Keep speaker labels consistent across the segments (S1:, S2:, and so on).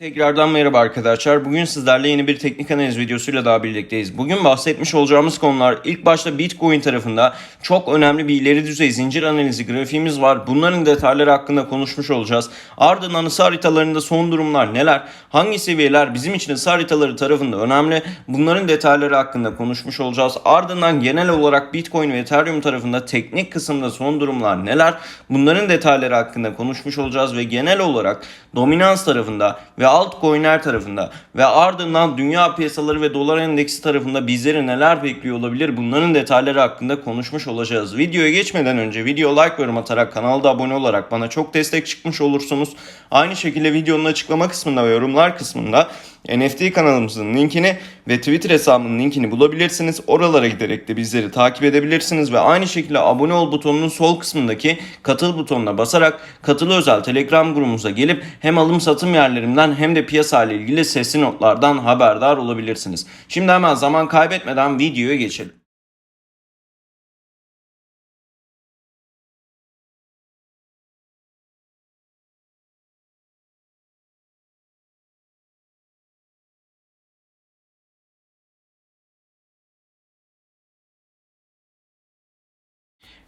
S1: Tekrardan merhaba arkadaşlar. Bugün sizlerle yeni bir teknik analiz videosuyla daha birlikteyiz. Bugün bahsetmiş olacağımız konular ilk başta Bitcoin tarafında çok önemli bir ileri düzey zincir analizi grafiğimiz var. Bunların detayları hakkında konuşmuş olacağız. Ardından ısı haritalarında son durumlar neler? Hangi seviyeler bizim için ısı haritaları tarafında önemli? Bunların detayları hakkında konuşmuş olacağız. Ardından genel olarak Bitcoin ve Ethereum tarafında teknik kısımda son durumlar neler? Bunların detayları hakkında konuşmuş olacağız ve genel olarak dominans tarafında ve altcoin'ler tarafında ve ardından dünya piyasaları ve dolar endeksi tarafında bizleri neler bekliyor olabilir bunların detayları hakkında konuşmuş olacağız. Videoya geçmeden önce video like ve yorum atarak kanalda abone olarak bana çok destek çıkmış olursunuz. Aynı şekilde videonun açıklama kısmında ve yorumlar kısmında NFT kanalımızın linkini ve Twitter hesabımın linkini bulabilirsiniz. Oralara giderek de bizleri takip edebilirsiniz ve aynı şekilde abone ol butonunun sol kısmındaki katıl butonuna basarak katıl özel Telegram grubumuza gelip hem alım satım yerlerimden hem de piyasa ile ilgili sesli notlardan haberdar olabilirsiniz. Şimdi hemen zaman kaybetmeden videoya geçelim.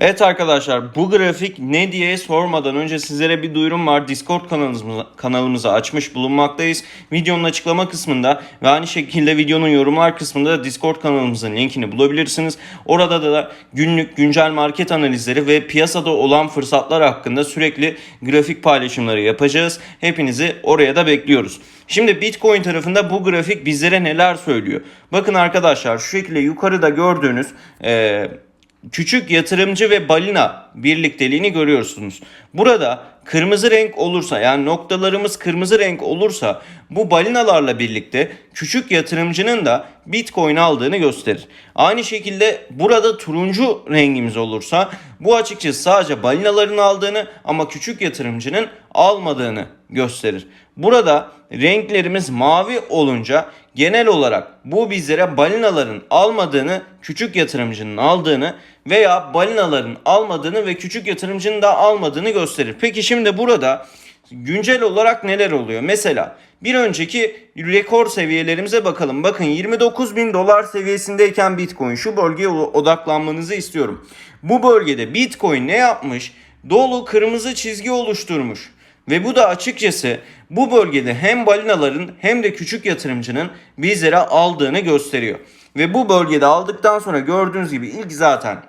S1: Evet arkadaşlar bu grafik ne diye sormadan önce sizlere bir duyurum var. Discord kanalımızı, kanalımızı açmış bulunmaktayız. Videonun açıklama kısmında ve aynı şekilde videonun yorumlar kısmında da Discord kanalımızın linkini bulabilirsiniz. Orada da günlük güncel market analizleri ve piyasada olan fırsatlar hakkında sürekli grafik paylaşımları yapacağız. Hepinizi oraya da bekliyoruz. Şimdi Bitcoin tarafında bu grafik bizlere neler söylüyor? Bakın arkadaşlar şu şekilde yukarıda gördüğünüz eee küçük yatırımcı ve balina birlikteliğini görüyorsunuz. Burada kırmızı renk olursa yani noktalarımız kırmızı renk olursa bu balinalarla birlikte küçük yatırımcının da Bitcoin aldığını gösterir. Aynı şekilde burada turuncu rengimiz olursa bu açıkçası sadece balinaların aldığını ama küçük yatırımcının almadığını gösterir. Burada renklerimiz mavi olunca genel olarak bu bizlere balinaların almadığını, küçük yatırımcının aldığını veya balinaların almadığını ve küçük yatırımcının da almadığını gösterir. Peki şimdi burada güncel olarak neler oluyor? Mesela bir önceki rekor seviyelerimize bakalım. Bakın 29 bin dolar seviyesindeyken Bitcoin şu bölgeye odaklanmanızı istiyorum. Bu bölgede Bitcoin ne yapmış? Dolu kırmızı çizgi oluşturmuş. Ve bu da açıkçası bu bölgede hem balinaların hem de küçük yatırımcının bizlere aldığını gösteriyor. Ve bu bölgede aldıktan sonra gördüğünüz gibi ilk zaten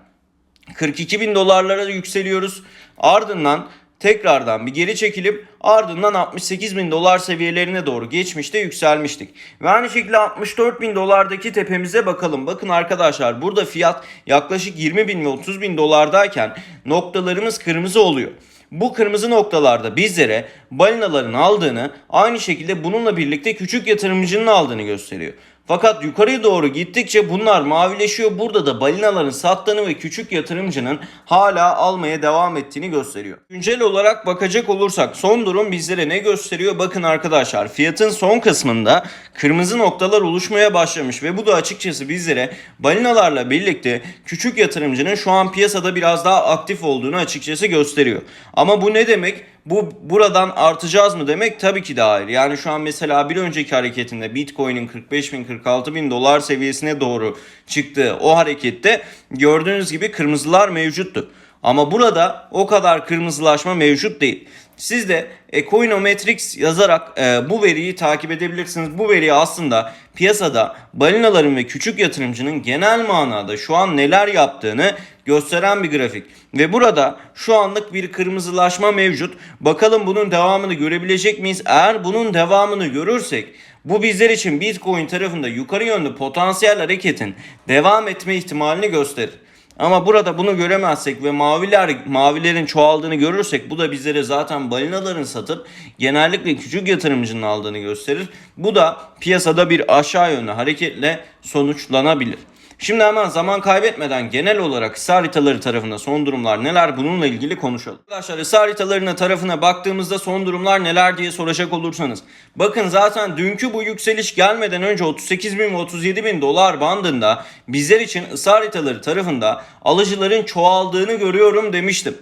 S1: 42 bin dolarlara yükseliyoruz. Ardından tekrardan bir geri çekilip ardından 68 bin dolar seviyelerine doğru geçmişte yükselmiştik. Ve aynı şekilde 64 bin dolardaki tepemize bakalım. Bakın arkadaşlar burada fiyat yaklaşık 20 bin ve 30 bin dolardayken noktalarımız kırmızı oluyor. Bu kırmızı noktalarda bizlere balinaların aldığını aynı şekilde bununla birlikte küçük yatırımcının aldığını gösteriyor. Fakat yukarıya doğru gittikçe bunlar mavileşiyor. Burada da balinaların sattığını ve küçük yatırımcının hala almaya devam ettiğini gösteriyor. Güncel olarak bakacak olursak son durum bizlere ne gösteriyor? Bakın arkadaşlar fiyatın son kısmında kırmızı noktalar oluşmaya başlamış ve bu da açıkçası bizlere balinalarla birlikte küçük yatırımcının şu an piyasada biraz daha aktif olduğunu açıkçası gösteriyor. Ama bu ne demek? Bu buradan artacağız mı demek? Tabii ki de. Yani şu an mesela bir önceki hareketinde Bitcoin'in 45 bin 46 bin dolar seviyesine doğru çıktığı o harekette gördüğünüz gibi kırmızılar mevcuttu. Ama burada o kadar kırmızılaşma mevcut değil. Siz de Ecoinometrics yazarak e, bu veriyi takip edebilirsiniz. Bu veriyi aslında piyasada balinaların ve küçük yatırımcının genel manada şu an neler yaptığını gösteren bir grafik. Ve burada şu anlık bir kırmızılaşma mevcut. Bakalım bunun devamını görebilecek miyiz? Eğer bunun devamını görürsek bu bizler için Bitcoin tarafında yukarı yönlü potansiyel hareketin devam etme ihtimalini gösterir. Ama burada bunu göremezsek ve maviler mavilerin çoğaldığını görürsek bu da bizlere zaten balinaların satıp genellikle küçük yatırımcının aldığını gösterir. Bu da piyasada bir aşağı yönlü hareketle sonuçlanabilir. Şimdi hemen zaman kaybetmeden genel olarak ısı haritaları tarafında son durumlar neler bununla ilgili konuşalım. Arkadaşlar ısı haritalarına tarafına baktığımızda son durumlar neler diye soracak olursanız. Bakın zaten dünkü bu yükseliş gelmeden önce 38 bin ve 37 bin dolar bandında bizler için ısı haritaları tarafında alıcıların çoğaldığını görüyorum demiştim.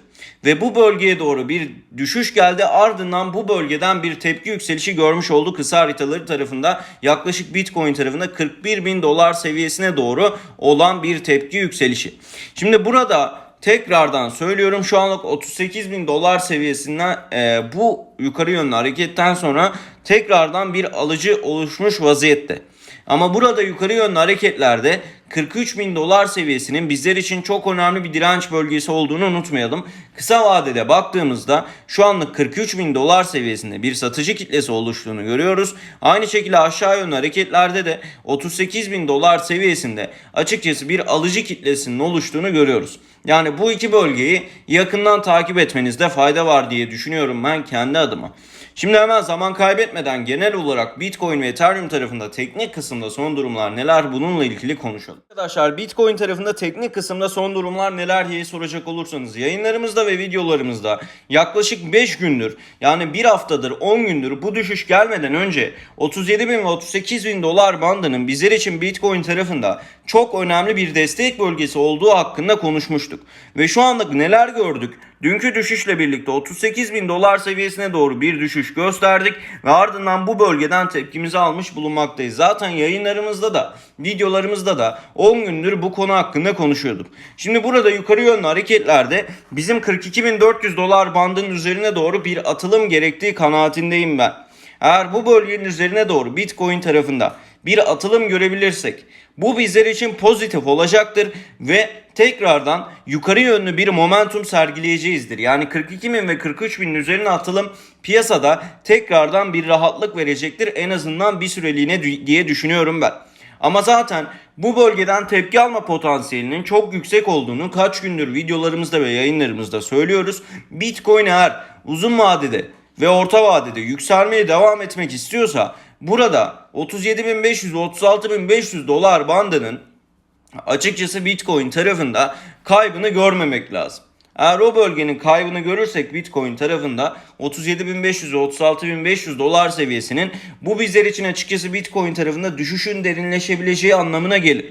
S1: Ve bu bölgeye doğru bir düşüş geldi. Ardından bu bölgeden bir tepki yükselişi görmüş oldu kısa haritaları tarafında. Yaklaşık Bitcoin tarafında 41 bin dolar seviyesine doğru olan bir tepki yükselişi. Şimdi burada tekrardan söylüyorum şu anlık 38 bin dolar seviyesinden e, bu yukarı yönlü hareketten sonra tekrardan bir alıcı oluşmuş vaziyette. Ama burada yukarı yönlü hareketlerde 43 bin dolar seviyesinin bizler için çok önemli bir direnç bölgesi olduğunu unutmayalım. Kısa vadede baktığımızda şu anlık 43 bin dolar seviyesinde bir satıcı kitlesi oluştuğunu görüyoruz. Aynı şekilde aşağı yönlü hareketlerde de 38 bin dolar seviyesinde açıkçası bir alıcı kitlesinin oluştuğunu görüyoruz. Yani bu iki bölgeyi yakından takip etmenizde fayda var diye düşünüyorum ben kendi adıma. Şimdi hemen zaman kaybetmeden genel olarak Bitcoin ve Ethereum tarafında teknik kısımda son durumlar neler bununla ilgili konuşalım. Arkadaşlar Bitcoin tarafında teknik kısımda son durumlar neler diye soracak olursanız yayınlarımızda ve videolarımızda yaklaşık 5 gündür yani 1 haftadır 10 gündür bu düşüş gelmeden önce 37 bin ve 38 bin dolar bandının bizler için Bitcoin tarafında çok önemli bir destek bölgesi olduğu hakkında konuşmuştuk. Ve şu anlık neler gördük? Dünkü düşüşle birlikte 38 bin dolar seviyesine doğru bir düşüş gösterdik ve ardından bu bölgeden tepkimizi almış bulunmaktayız. Zaten yayınlarımızda da videolarımızda da 10 gündür bu konu hakkında konuşuyorduk. Şimdi burada yukarı yönlü hareketlerde bizim 42.400 dolar bandının üzerine doğru bir atılım gerektiği kanaatindeyim ben. Eğer bu bölgenin üzerine doğru Bitcoin tarafında bir atılım görebilirsek bu bizler için pozitif olacaktır ve tekrardan yukarı yönlü bir momentum sergileyeceğizdir. Yani 42 bin ve 43 binin üzerine atılım piyasada tekrardan bir rahatlık verecektir en azından bir süreliğine diye düşünüyorum ben. Ama zaten bu bölgeden tepki alma potansiyelinin çok yüksek olduğunu kaç gündür videolarımızda ve yayınlarımızda söylüyoruz. Bitcoin eğer uzun vadede ve orta vadede yükselmeye devam etmek istiyorsa burada 37.500 36.500 dolar bandının açıkçası Bitcoin tarafında kaybını görmemek lazım. Eğer o bölgenin kaybını görürsek Bitcoin tarafında 37.500 ve 36.500 dolar seviyesinin bu bizler için açıkçası Bitcoin tarafında düşüşün derinleşebileceği anlamına gelir.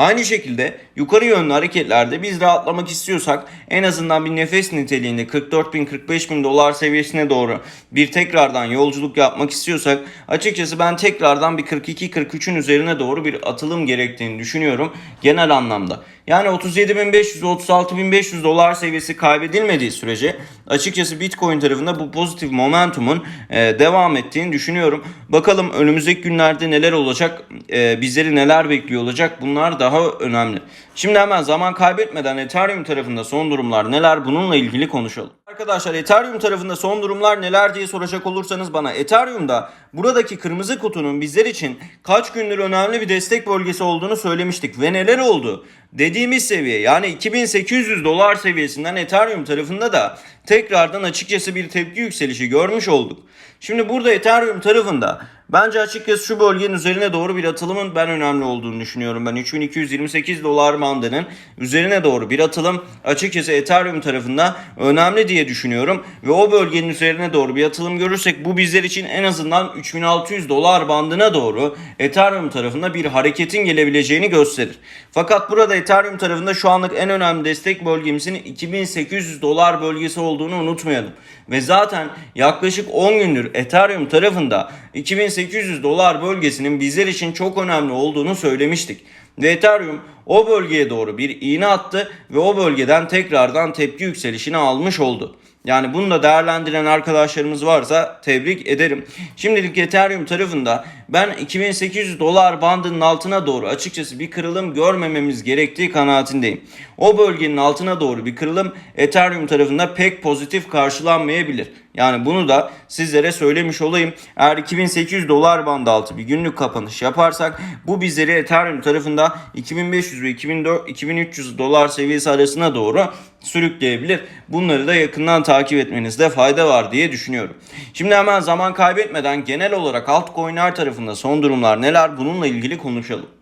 S1: Aynı şekilde yukarı yönlü hareketlerde biz rahatlamak istiyorsak en azından bir nefes niteliğinde 44 bin 45 bin dolar seviyesine doğru bir tekrardan yolculuk yapmak istiyorsak açıkçası ben tekrardan bir 42-43'ün üzerine doğru bir atılım gerektiğini düşünüyorum genel anlamda. Yani 37.500 36.500 dolar seviyesi kaybedilmediği sürece açıkçası Bitcoin tarafında bu pozitif momentumun e, devam ettiğini düşünüyorum. Bakalım önümüzdeki günlerde neler olacak, e, bizleri neler bekliyor olacak bunlar daha önemli. Şimdi hemen zaman kaybetmeden Ethereum tarafında son durumlar neler bununla ilgili konuşalım. Arkadaşlar Ethereum tarafında son durumlar neler diye soracak olursanız bana Ethereum'da buradaki kırmızı kutunun bizler için kaç gündür önemli bir destek bölgesi olduğunu söylemiştik ve neler oldu? Dediğimiz seviye yani 2800 dolar seviyesinden Ethereum tarafında da tekrardan açıkçası bir tepki yükselişi görmüş olduk. Şimdi burada Ethereum tarafında bence açıkçası şu bölgenin üzerine doğru bir atılımın ben önemli olduğunu düşünüyorum. Ben 3228 dolar bandının üzerine doğru bir atılım açıkçası Ethereum tarafında önemli diye düşünüyorum. Ve o bölgenin üzerine doğru bir atılım görürsek bu bizler için en azından 3600 dolar bandına doğru Ethereum tarafında bir hareketin gelebileceğini gösterir. Fakat burada Ethereum tarafında şu anlık en önemli destek bölgemizin 2800 dolar bölgesi olduğunu unutmayalım. Ve zaten yaklaşık 10 gündür Ethereum tarafında 2800 dolar bölgesinin bizler için çok önemli olduğunu söylemiştik. Ve Ethereum o bölgeye doğru bir iğne attı ve o bölgeden tekrardan tepki yükselişini almış oldu. Yani bunu da değerlendiren arkadaşlarımız varsa tebrik ederim. Şimdilik Ethereum tarafında ben 2800 dolar bandının altına doğru açıkçası bir kırılım görmememiz gerektiği kanaatindeyim. O bölgenin altına doğru bir kırılım Ethereum tarafında pek pozitif karşılanmayabilir. Yani bunu da sizlere söylemiş olayım. Eğer 2800 dolar bandı altı bir günlük kapanış yaparsak bu bizleri Ethereum tarafında 2500 ve 2300 dolar seviyesi arasına doğru sürükleyebilir. Bunları da yakından takip etmenizde fayda var diye düşünüyorum. Şimdi hemen zaman kaybetmeden genel olarak altcoin'ler tarafında son durumlar neler bununla ilgili konuşalım.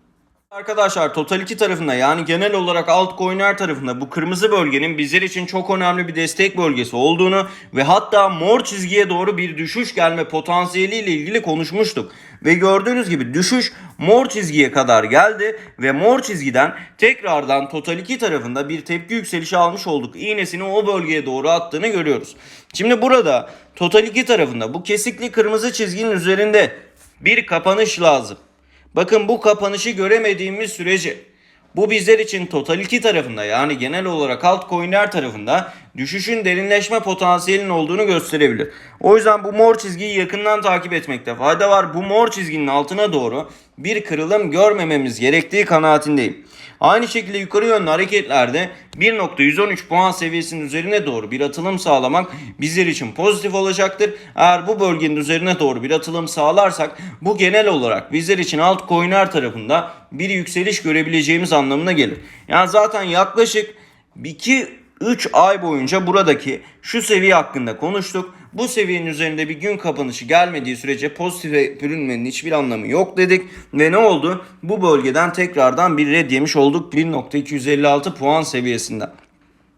S1: Arkadaşlar Total 2 tarafında yani genel olarak altcoin'ler tarafında bu kırmızı bölgenin bizler için çok önemli bir destek bölgesi olduğunu ve hatta mor çizgiye doğru bir düşüş gelme potansiyeliyle ilgili konuşmuştuk. Ve gördüğünüz gibi düşüş mor çizgiye kadar geldi ve mor çizgiden tekrardan Total 2 tarafında bir tepki yükselişi almış olduk. İğnesini o bölgeye doğru attığını görüyoruz. Şimdi burada Total 2 tarafında bu kesikli kırmızı çizginin üzerinde bir kapanış lazım. Bakın bu kapanışı göremediğimiz sürece bu bizler için Total 2 tarafında yani genel olarak altcoin'ler tarafında düşüşün derinleşme potansiyelinin olduğunu gösterebilir. O yüzden bu mor çizgiyi yakından takip etmekte fayda var. Bu mor çizginin altına doğru bir kırılım görmememiz gerektiği kanaatindeyim. Aynı şekilde yukarı yönlü hareketlerde 1.113 puan seviyesinin üzerine doğru bir atılım sağlamak bizler için pozitif olacaktır. Eğer bu bölgenin üzerine doğru bir atılım sağlarsak bu genel olarak bizler için altcoin'ler tarafında bir yükseliş görebileceğimiz anlamına gelir. Yani zaten yaklaşık 2 3 ay boyunca buradaki şu seviye hakkında konuştuk. Bu seviyenin üzerinde bir gün kapanışı gelmediği sürece pozitife bürünmenin hiçbir anlamı yok dedik. Ve ne oldu? Bu bölgeden tekrardan bir red yemiş olduk 1.256 puan seviyesinden.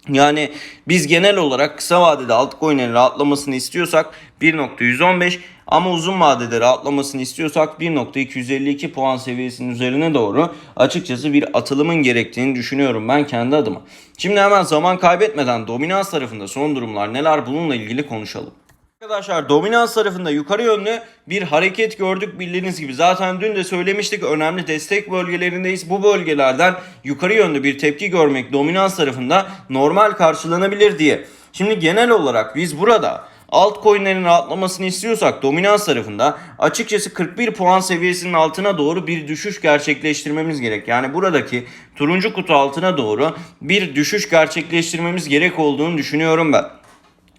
S1: Yani biz genel olarak kısa vadede altcoin'lerin rahatlamasını istiyorsak 1.115 ama uzun vadede rahatlamasını istiyorsak 1.252 puan seviyesinin üzerine doğru açıkçası bir atılımın gerektiğini düşünüyorum ben kendi adıma. Şimdi hemen zaman kaybetmeden dominans tarafında son durumlar neler bununla ilgili konuşalım. Arkadaşlar dominans tarafında yukarı yönlü bir hareket gördük bildiğiniz gibi. Zaten dün de söylemiştik önemli destek bölgelerindeyiz. Bu bölgelerden yukarı yönlü bir tepki görmek dominans tarafında normal karşılanabilir diye. Şimdi genel olarak biz burada altcoin'lerin rahatlamasını istiyorsak dominans tarafında açıkçası 41 puan seviyesinin altına doğru bir düşüş gerçekleştirmemiz gerek. Yani buradaki turuncu kutu altına doğru bir düşüş gerçekleştirmemiz gerek olduğunu düşünüyorum ben.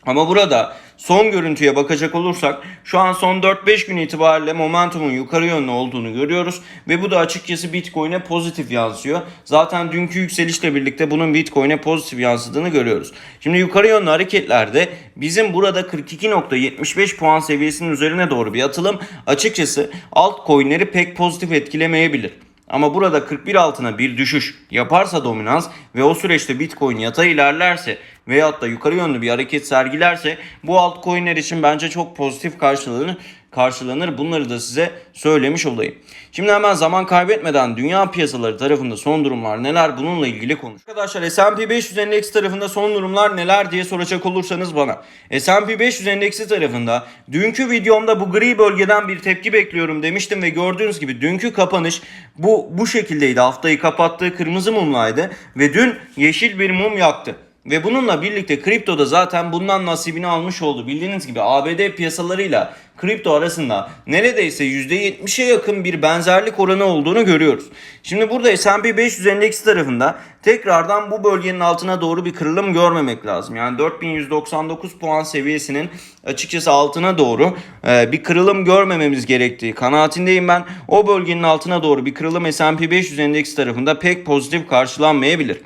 S1: Ama burada son görüntüye bakacak olursak şu an son 4-5 gün itibariyle momentumun yukarı yönlü olduğunu görüyoruz. Ve bu da açıkçası Bitcoin'e pozitif yansıyor. Zaten dünkü yükselişle birlikte bunun Bitcoin'e pozitif yansıdığını görüyoruz. Şimdi yukarı yönlü hareketlerde bizim burada 42.75 puan seviyesinin üzerine doğru bir atılım açıkçası altcoin'leri pek pozitif etkilemeyebilir. Ama burada 41 altına bir düşüş yaparsa dominans ve o süreçte Bitcoin yatay ilerlerse veyahut da yukarı yönlü bir hareket sergilerse bu altcoin'ler için bence çok pozitif karşılanır karşılanır. Bunları da size söylemiş olayım. Şimdi hemen zaman kaybetmeden dünya piyasaları tarafında son durumlar neler bununla ilgili konuş. Arkadaşlar S&P 500 endeks tarafında son durumlar neler diye soracak olursanız bana. S&P 500 endeksi tarafında dünkü videomda bu gri bölgeden bir tepki bekliyorum demiştim ve gördüğünüz gibi dünkü kapanış bu bu şekildeydi. Haftayı kapattığı kırmızı mumlaydı ve dün yeşil bir mum yaktı. Ve bununla birlikte kriptoda zaten bundan nasibini almış oldu. Bildiğiniz gibi ABD piyasalarıyla kripto arasında neredeyse %70'e yakın bir benzerlik oranı olduğunu görüyoruz. Şimdi burada S&P 500 endeksi tarafında tekrardan bu bölgenin altına doğru bir kırılım görmemek lazım. Yani 4199 puan seviyesinin açıkçası altına doğru e, bir kırılım görmememiz gerektiği kanaatindeyim ben. O bölgenin altına doğru bir kırılım S&P 500 endeksi tarafında pek pozitif karşılanmayabilir.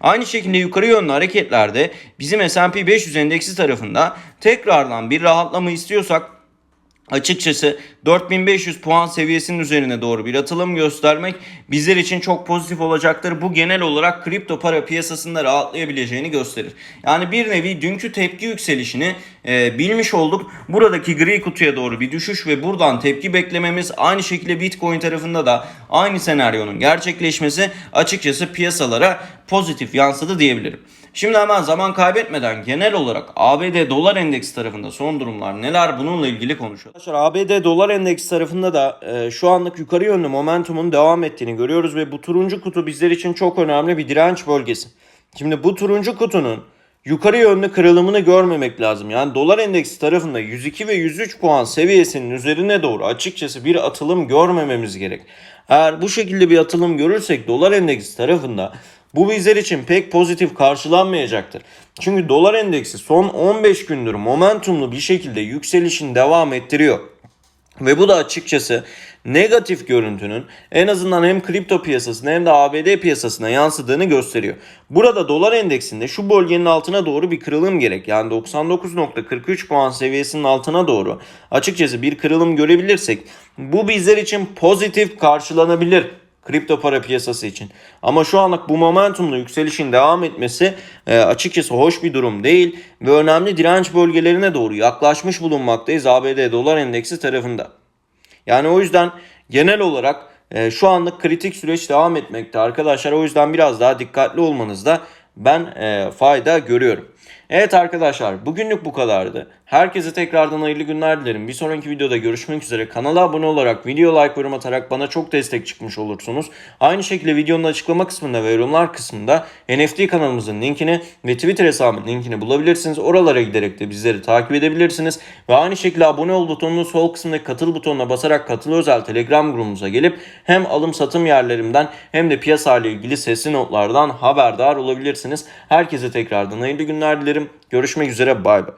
S1: Aynı şekilde yukarı yönlü hareketlerde bizim S&P 500 endeksi tarafında tekrardan bir rahatlama istiyorsak açıkçası 4500 puan seviyesinin üzerine doğru bir atılım göstermek bizler için çok pozitif olacaktır. Bu genel olarak kripto para piyasasında rahatlayabileceğini gösterir. Yani bir nevi dünkü tepki yükselişini e, bilmiş olduk. Buradaki gri kutuya doğru bir düşüş ve buradan tepki beklememiz aynı şekilde Bitcoin tarafında da aynı senaryonun gerçekleşmesi açıkçası piyasalara pozitif yansıdı diyebilirim. Şimdi hemen zaman kaybetmeden genel olarak ABD dolar endeksi tarafında son durumlar neler bununla ilgili konuşalım. Arkadaşlar ABD dolar endeksi tarafında da e, şu anlık yukarı yönlü momentumun devam ettiğini görüyoruz ve bu turuncu kutu bizler için çok önemli bir direnç bölgesi. Şimdi bu turuncu kutunun yukarı yönlü kırılımını görmemek lazım. Yani dolar endeksi tarafında 102 ve 103 puan seviyesinin üzerine doğru açıkçası bir atılım görmememiz gerek. Eğer bu şekilde bir atılım görürsek dolar endeksi tarafında bu bizler için pek pozitif karşılanmayacaktır. Çünkü dolar endeksi son 15 gündür momentumlu bir şekilde yükselişini devam ettiriyor. Ve bu da açıkçası negatif görüntünün en azından hem kripto piyasasına hem de ABD piyasasına yansıdığını gösteriyor. Burada dolar endeksinde şu bölgenin altına doğru bir kırılım gerek. Yani 99.43 puan seviyesinin altına doğru açıkçası bir kırılım görebilirsek bu bizler için pozitif karşılanabilir. Kripto para piyasası için. Ama şu anlık bu momentumlu yükselişin devam etmesi e, açıkçası hoş bir durum değil ve önemli direnç bölgelerine doğru yaklaşmış bulunmaktayız ABD dolar endeksi tarafında. Yani o yüzden genel olarak e, şu anlık kritik süreç devam etmekte arkadaşlar. O yüzden biraz daha dikkatli olmanızda ben e, fayda görüyorum. Evet arkadaşlar bugünlük bu kadardı. Herkese tekrardan hayırlı günler dilerim. Bir sonraki videoda görüşmek üzere. Kanala abone olarak, video like yorum atarak bana çok destek çıkmış olursunuz. Aynı şekilde videonun açıklama kısmında ve yorumlar kısmında NFT kanalımızın linkini ve Twitter hesabımın linkini bulabilirsiniz. Oralara giderek de bizleri takip edebilirsiniz. Ve aynı şekilde abone ol butonunun sol kısmındaki katıl butonuna basarak katıl özel Telegram grubumuza gelip hem alım satım yerlerimden hem de piyasa ile ilgili sesli notlardan haberdar olabilirsiniz. Herkese tekrardan hayırlı günler dilerim. Görüşmek üzere bay bay.